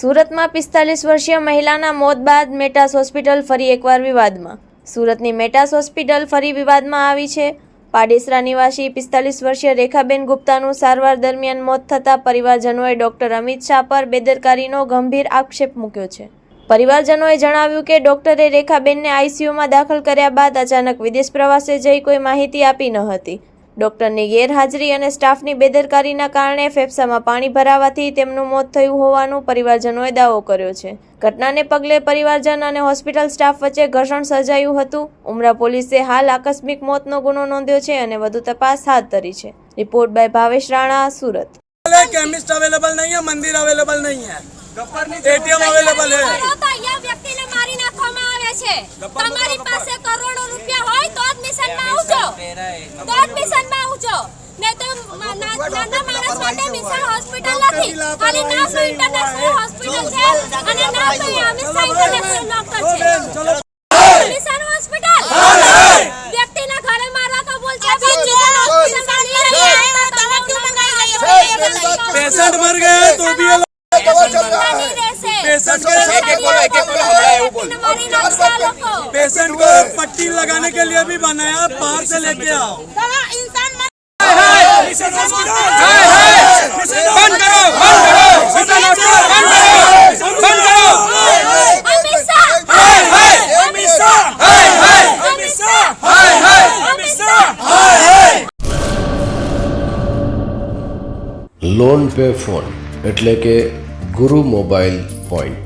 સુરતમાં પિસ્તાલીસ વર્ષીય મહિલાના મોત બાદ મેટાસ હોસ્પિટલ ફરી એકવાર વિવાદમાં. સુરતની મેટાસ હોસ્પિટલ ફરી વિવાદમાં આવી છે. પાડેસરા નિવાસી પિસ્તાલીસ વર્ષીય રેખાબેન ગુપ્તાનું સારવાર દરમિયાન મોત થતાં પરિવારજનોએ ડોક્ટર અમિત શાહ પર બેદરકારીનો ગંભીર આક્ષેપ મૂક્યો છે. પરિવારજનોએ જણાવ્યું કે ડોક્ટરે રેખાબેનને આઈસીયુમાં દાખલ કર્યા બાદ અચાનક વિદેશ પ્રવાસે જઈ કોઈ માહિતી આપી ન હતી. ડોક્ટરની ગેરહાજરી અને સ્ટાફની બેદરકારીના કારણે ફેફસામાં પાણી ભરાવાથી તેમનું મોત થયું હોવાનું પરિવારજનોએ દાવો કર્યો છે ઘટનાને પગલે પરિવારજન અને હોસ્પિટલ સ્ટાફ વચ્ચે ઘર્ષણ સર્જાયું હતું ઉમરા પોલીસે હાલ આકસ્મિક મોતનો ગુનો નોંધ્યો છે અને વધુ તપાસ હાથ ધરી છે report by Bhavesh Rana Surat chemist available नहीं है मंदिर अवेलेबल नहीं है एटीएम अवेलेबल है તો જ મિશનમાં આવજો નહીં તો નાના માણસ માટે મિશન હોસ્પિટલ નથી ખાલી નામ ઇન્ટરનેશનલ હોસ્પિટલ છે અને નામ તો અમિત શાહ ઇન્ટરનેશનલ ડોક્ટર છે મિશન હોસ્પિટલ વ્યક્તિના ઘરે મારવા કબૂલ છે મિશન હોસ્પિટલ પેશન્ટ મર ગયા તો भी પેશન્ટ કે એક એક બોલો એક એક બોલો पेशेंट को पट्टी लगाने के लिए भी बनाया बाहर से लेके आओ દવા ઇન્સાન મત मिशन हॉस्पिटल बंद करो बंद करो मिशन हॉस्पिटल बंद करो Amit Shah Amit Shah Amit Shah Amit Shah loan pay phone એટલે કે ગુરુ મોબાઈલ પોઈન્ટ